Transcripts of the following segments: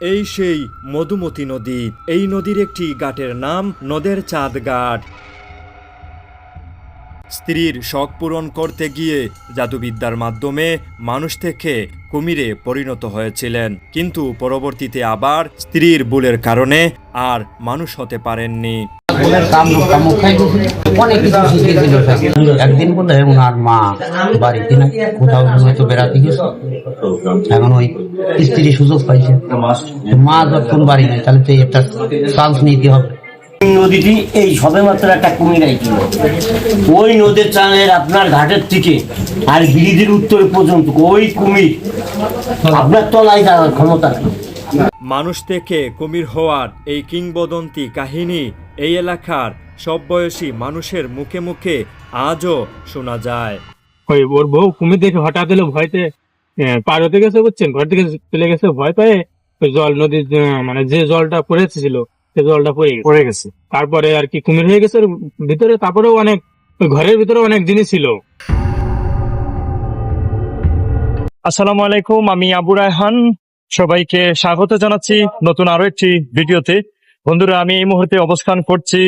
এই সেই মধুমতি নদী। এই নদীর একটি ঘাটের নাম নদের চাঁদ ঘাট স্ত্রীর শখ পূরণ করতে গিয়ে জাদুবিদ্যার মাধ্যমে মানুষ থেকে কুমিরে পরিণত হয়েছিলেন। কিন্তু পরবর্তীতে আবার স্ত্রীর ভুলের কারণে আর মানুষ হতে পারেননি। একদিন বলে ওনার মা বাড়িতে না কোথাও হয়তো বেড়াতে গেছে। এখন ওই স্ত্রী সুযোগ পাইছে। মা যখন বাড়ি নেই তাহলে তো একটা চান্স নিতে হবে। নদীটি এই সবেমাত্র একটা কুমির আইছিল ওই নদীর চালের আপনার ঘাটের থেকে আর ব্রিজের উত্তর পর্যন্ত ওই কুমির আপনার তলায় যাওয়ার ক্ষমতা মানুষ থেকে কুমির হওয়ার এই কিংবদন্তি কাহিনী এই এলাকার সব বয়সী মানুষের মুখে মুখে আজও শোনা যায়। ওই ওর বউ কুমির দেখে হঠাৎ এলো ভয়তে পার হতে গেছে বুঝছেন? ঘর থেকে চলে গেছে ভয় পেয়ে জল নদীর মানে যে জলটা পড়েছিল সে জলটা পড়ে গেছে। পড়ে গেছে। তারপরে আর কি কুমির হয়ে গেছে ওর ভিতরে তারপরেও অনেক ওই ঘরের ভিতরে অনেক জিনিস ছিল। আসসালামু আলাইকুম আমি আবু রায়হান। সবাইকে স্বাগত জানাচ্ছি নতুন আরও একটি ভিডিওতে। বন্ধুরা আমি এই মুহূর্তে অবস্থান করছি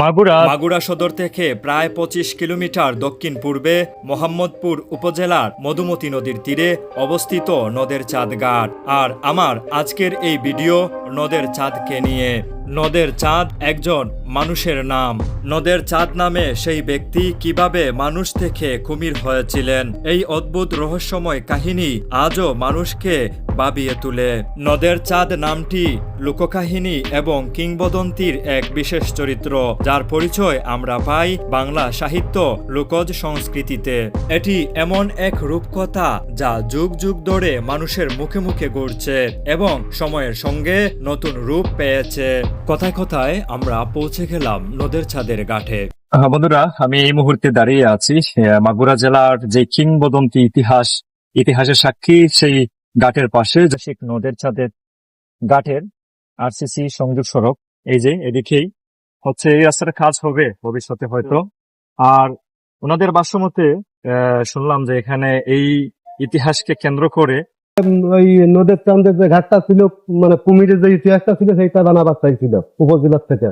মাগুরা। মাগুরা সদর থেকে প্রায় পঁচিশ কিলোমিটার দক্ষিণ পূর্বে মোহাম্মদপুর উপজেলার মধুমতি নদীর তীরে অবস্থিত নদের চাঁদ ঘাট আর আমার আজকের এই ভিডিও নদের চাঁদকে নিয়ে। নদের চাঁদ একজন মানুষের নাম। নদের চাঁদ নামে সেই ব্যক্তি কীভাবে মানুষ থেকে কুমির হয়েছিলেন? এই অদ্ভুত রহস্যময় কাহিনী আজও মানুষকে ভাবিয়ে তুলে। নদের চাঁদ নামটি লোককাহিনী এবং কিংবদন্তির এক বিশেষ চরিত্র, যার পরিচয় আমরা পাই বাংলা সাহিত্য লোকজ সংস্কৃতিতে। এটি এমন এক রূপকথা যা যুগ যুগ ধরে মানুষের মুখে মুখে ঘুরছে এবং সময়ের সঙ্গে নতুন রূপ পেয়েছে। কথায় কথায় আমরা পৌঁছে গেলাম নদের ছাদের আহ, বন্ধুরা আমি এই মুহূর্তে দাঁড়িয়ে আছি মাগুরা জেলার যে কিংবদন্তি ইতিহাস ইতিহাসের সাক্ষী সেই ঘাটের পাশে শেখ নদের ছাদের ঘাটের আরসিসি সংযোগ সড়ক। এই যে এদিকেই হচ্ছে এই রাস্তার কাজ হবে ভবিষ্যতে হয়তো। আর ওনাদের বাসমতে শুনলাম যে এখানে এই ইতিহাসকে কেন্দ্র করে ওই নদের চান্দের যে ঘাটটা ছিল মানে কুমিরের যে ইতিহাসটা ছিল সেইটা বানাবার চাইছিল উপজেলার থেকে।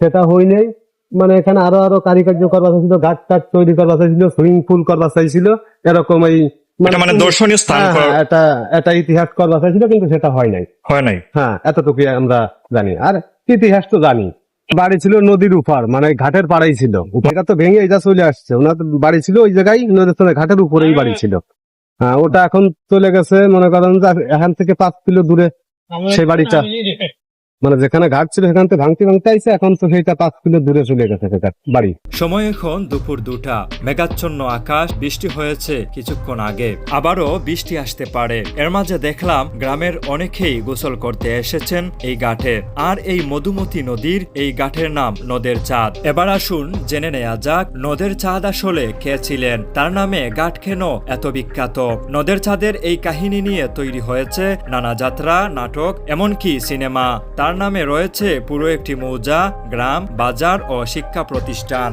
সেটা হই নাই। মানে এখানে আরও আরও কারিকার্য করবার চাইছিল ঘাট টাট তৈরি করবার চাইছিল সুইমিং পুল করবার চাইছিল এরকম এই মানে দর্শনীয় স্থান হ্যাঁ, হ্যাঁ, এটা এটা ইতিহাস করবার চাইছিল কিন্তু সেটা হয় নাই। হয় নাই। হ্যাঁ এতটুকুই আমরা জানি। আর ইতিহাস তো জানি। বাড়ি ছিল নদীর উপার মানে ঘাটের পাড়াই ছিল। এটা তো ভেঙে এটা চলে আসছে। ওনার বাড়ি ছিল ওই জায়গায় নদীর ঘাটের উপরেই বাড়ি ছিল। হ্যাঁ ওটা এখন চলে গেছে মনে করেন যে এখান থেকে পাঁচ কিলো দূরে সেই বাড়িটা। মানে যেখানে ঘাট ছিল সেখান থেকে ভাঙতে ভাঙতে আইছে, এখন তো সেইটা পাঁচ কিলো দূরে চলে গেছে সেটা বাড়ি। সময় এখন দুপুর দুটা, মেঘাচ্ছন্ন আকাশ, বৃষ্টি হয়েছে কিছুক্ষণ আগে, আবারও বৃষ্টি আসতে পারে। এর মাঝে দেখলাম গ্রামের অনেকেই গোসল করতে এসেছেন এই ঘাটে, আর এই মধুমতি নদীর এই ঘাটের নাম নদের চাঁদ। এবার আসুন জেনে নেওয়া যাক নদের চাঁদ আসলে কে ছিলেন, তার নামে ঘাট কেন এত বিখ্যাত? নদের চাঁদের এই কাহিনী নিয়ে তৈরি হয়েছে নানা যাত্রা, নাটক, এমনকি সিনেমা। তার নামে রয়েছে পুরো একটি মৌজা, গ্রাম, বাজার ও শিক্ষা প্রতিষ্ঠান।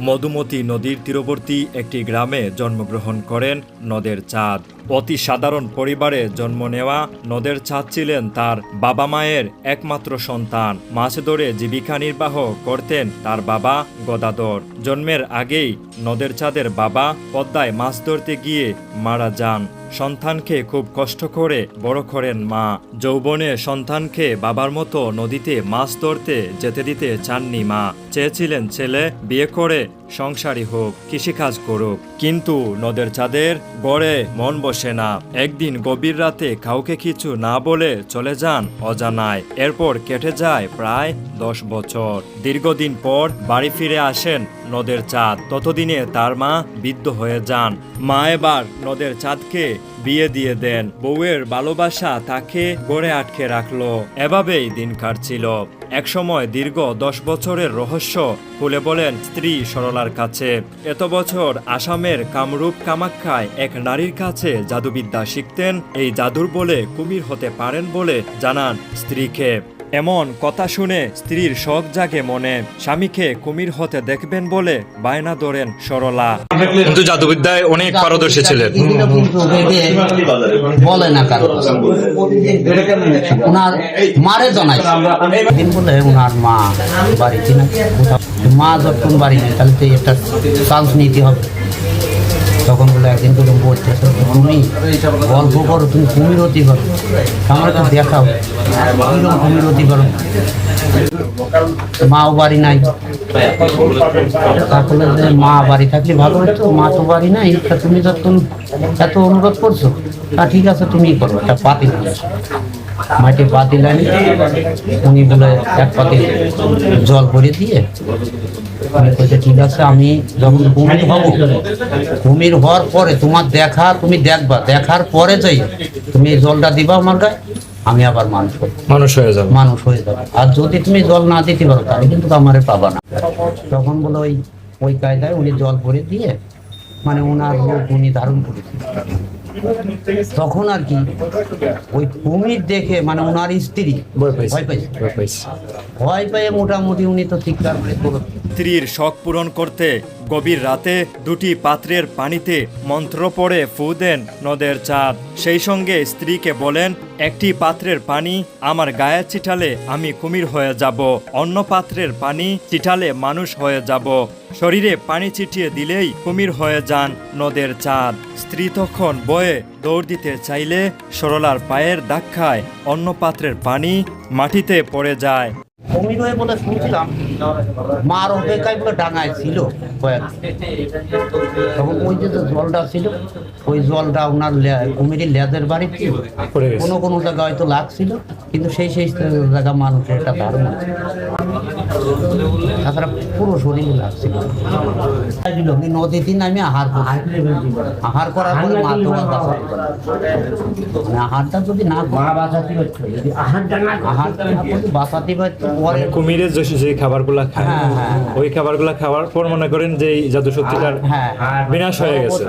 মধুমতি নদীর তীরবর্তী একটি গ্রামে জন্মগ্রহণ করেন নদের চাঁদ। অতি সাধারণ পরিবারে জন্ম নেওয়া নদের চাঁদ ছিলেন তার বাবা মায়ের একমাত্র সন্তান। মাছ ধরে জীবিকা নির্বাহ করতেন তার বাবা গদাদর জন্মের আগেই নদের চাঁদের বাবা পদ্মায় মাছ ধরতে গিয়ে মারা যান। সন্তানকে খুব কষ্ট করে বড় করেন মা। যৌবনে সন্তানকে বাবার মতো নদীতে মাছ ধরতে যেতে দিতে চাননি মা। চেয়েছিলেন ছেলে বিয়ে করে সংসারী হোক, কৃষিকাজ করুক, কিন্তু নদের চাঁদের গড়ে মন বসে না। একদিন গভীর রাতে কাউকে কিছু না বলে চলে যান অজানায়। এরপর কেটে যায় প্রায় দশ বছর। দীর্ঘদিন পর বাড়ি ফিরে আসেন নদের চাঁদ। ততদিনে তার মা বিদ্ধ হয়ে যান। মা এবার নদের চাঁদকে বিয়ে দিয়ে দেন। বউয়ের ভালোবাসা তাকে গড়ে আটকে রাখল। এভাবেই দিন কাটছিল। একসময় দীর্ঘ দশ বছরের রহস্য খুলে বলেন স্ত্রী সরলার কাছে। এত বছর আসামের কামরূপ কামাখ্যায় এক নারীর কাছে জাদুবিদ্যা শিখতেন। এই জাদুর বলে কুমির হতে পারেন বলে জানান স্ত্রীকে। এমন কথা শুনে স্ত্রীর শখ জাগে মনে। স্বামীকে কুমির হতে দেখবেন বলে বায়না ধরেন সরলা। কিন্তু জাদুবিদ্যায় অনেক পারদর্শী ছিলেন। বলে না কারও ওনার মারে জানাই দিন বলে ওনার মা বাড়িতে না কোথাও। মা যখন বাড়ি তাহলে তো একটা চান্স নিতে হবে। তখন বলে, একদিন করে বলতেছে তুমি গল্প করো, তুমি কুমির হতে পারো তো দেখাও। কীরকম কুমির হতে পারো মাও বাড়ি নাই। তারপরে মা বাড়ি থাকলে ভালো হতো, মা তো বাড়ি নাই, তা তুমি যখন এত অনুরোধ করছ? তা ঠিক আছে তুমি করো, একটা পাতি মাটি পাতি লাইন উনি বলে, এক পাতি জল ভরে দিয়ে বলছে ঠিক আছে আমি যখন কুমির হব কুমির হওয়ার পরে তোমার দেখা তুমি দেখবা। দেখার পরে যাই তুমি জলটা দিবা আমার গায়ে আমি আবার মানুষ মানুষ হয়ে যাবে। মানুষ হয়ে যাবে। আর যদি তুমি জল না দিতে পারো তাহলে কিন্তু আমারে পাবা না। তখন বলে ওই ওই কায়দায় উনি জল ভরে দিয়ে মানে ওনার রূপ উনি ধারণ করেছেন। তখন আর কি ওই কুমির দেখে মানে ওনার স্ত্রী ভয় পাইছে ভয় পেয়ে মোটামুটি উনি তো চিৎকার করে স্ত্রীর শখ পূরণ করতে গভীর রাতে দুটি পাত্রের পানিতে মন্ত্র পড়ে ফু দেন নদের চাঁদ। সেই সঙ্গে স্ত্রীকে বলেন, একটি পাত্রের পানি আমার গায়ে চিটালে আমি কুমির হয়ে যাব। অন্য পাত্রের পানি চিটালে মানুষ হয়ে যাব। শরীরে পানি ছিটিয়ে দিলেই কুমির হয়ে যান নদের চাঁদ। স্ত্রী তখন বয়ে দৌড় দিতে চাইলে সরলার পায়ের ধাক্কায় অন্য পাত্রের পানি মাটিতে পড়ে যায়। কুমির হয়ে বলে শুনছিলাম মার অপেক্ষায় বলে ডাঙায় ছিল কয়েক। তখন ওই যে জলটা ছিল ওই জলটা ওনার কুমিরের লেজের বাড়ি ছিল কোনো কোনো জায়গায় হয়তো লাগছিল কিন্তু সেই সেই জায়গা মানুষের একটা ধারণা তাছাড়া পুরো শরীরে লাগছিল। উনি নদীতে নামে আহার আহার করার পরে মা তো আর বাঁচাতে পারে না। মানে আহারটা যদি না আহারটা না বাঁচাতে পারতো পরে কুমিরের যে যে খাবারগুলা খায়। হ্যাঁ, হ্যাঁ। ওই খাবারগুলা খাওয়ার পর মনে করেন যে জাদু শক্তিটার হ্যাঁ বিনাশ হয়ে গেছে।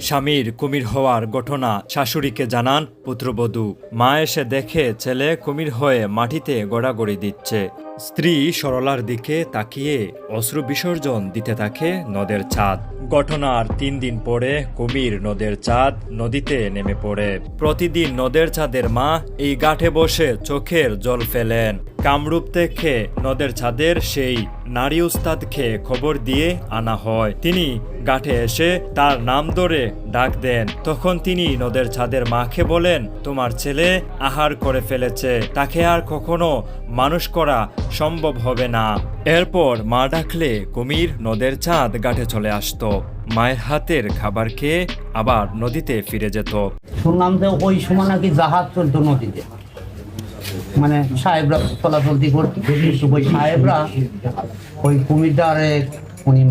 স্বামীর কুমির হওয়ার ঘটনা শাশুড়িকে জানান পুত্রবধূ। মা এসে দেখে ছেলে কুমির হয়ে মাটিতে গড়াগড়ি দিচ্ছে। স্ত্রী সরলার দিকে তাকিয়ে অশ্রু বিসর্জন দিতে থাকে নদের ছাদ। ঘটনার তিন দিন পরে কুমির নদের চাঁদ নদীতে নেমে পড়ে। প্রতিদিন নদের চাঁদের মা এই গাঠে বসে চোখের জল ফেলেন। কামরূপ থেকে নদের ছাদের সেই নারী উস্তাদকে খবর দিয়ে আনা হয়। তিনি গাঠে এসে তার নাম ধরে ডাক দেন। তখন তিনি নদের ছাদের মাকে বলেন, তোমার ছেলে আহার করে ফেলেছে। তাকে আর কখনো মানুষ করা সম্ভব হবে না। এরপর মা ডাকলে কুমির নদের চাঁদ গাঠে চলে আসতো। মায়ের হাতের খাবার খেয়ে আবার নদীতে ফিরে যেত। শুনলাম যে ওই সময় নাকি জাহাজ চলতো নদীতে। মানে সাহেবরা চলাচলতি করতো ওই সাহেবরা ওই কুমিরটারে উনি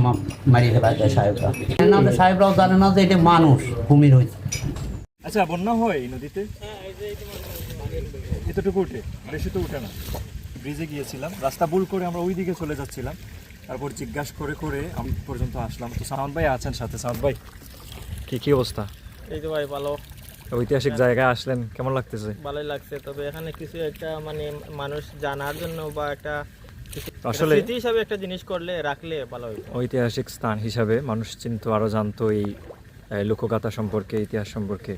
মারিয়ে ফেলা যায় সাহেবরা। না সাহেবরাও জানে না যে এটা মানুষ কুমির হয়েছে আচ্ছা বন্যা হয় নদীতে? এতটুকু উঠে বেশি তো উঠে না। ব্রিজে গিয়েছিলাম রাস্তা ভুল করে আমরা ওই দিকে চলে যাচ্ছিলাম। তারপর জিজ্ঞাসা করে করে আমি পর্যন্ত আসলাম। তো সাউন্ড ভাই আছেন সাথে। সাউন্ড ভাই কি কি অবস্থা? এই তো ভাই ভালো। ঐতিহাসিক জায়গায় আসলেন কেমন লাগতেছে? ভালোই লাগছে তবে এখানে কিছু একটা মানে মানুষ জানার জন্য বা একটা আসলে- স্মৃতি হিসাবে একটা জিনিস করলে রাখলে ভালো ঐতিহাসিক স্থান হিসাবে মানুষ চিন্তা আরও জানতো এই এই লোকগাথা সম্পর্কে ইতিহাস সম্পর্কে।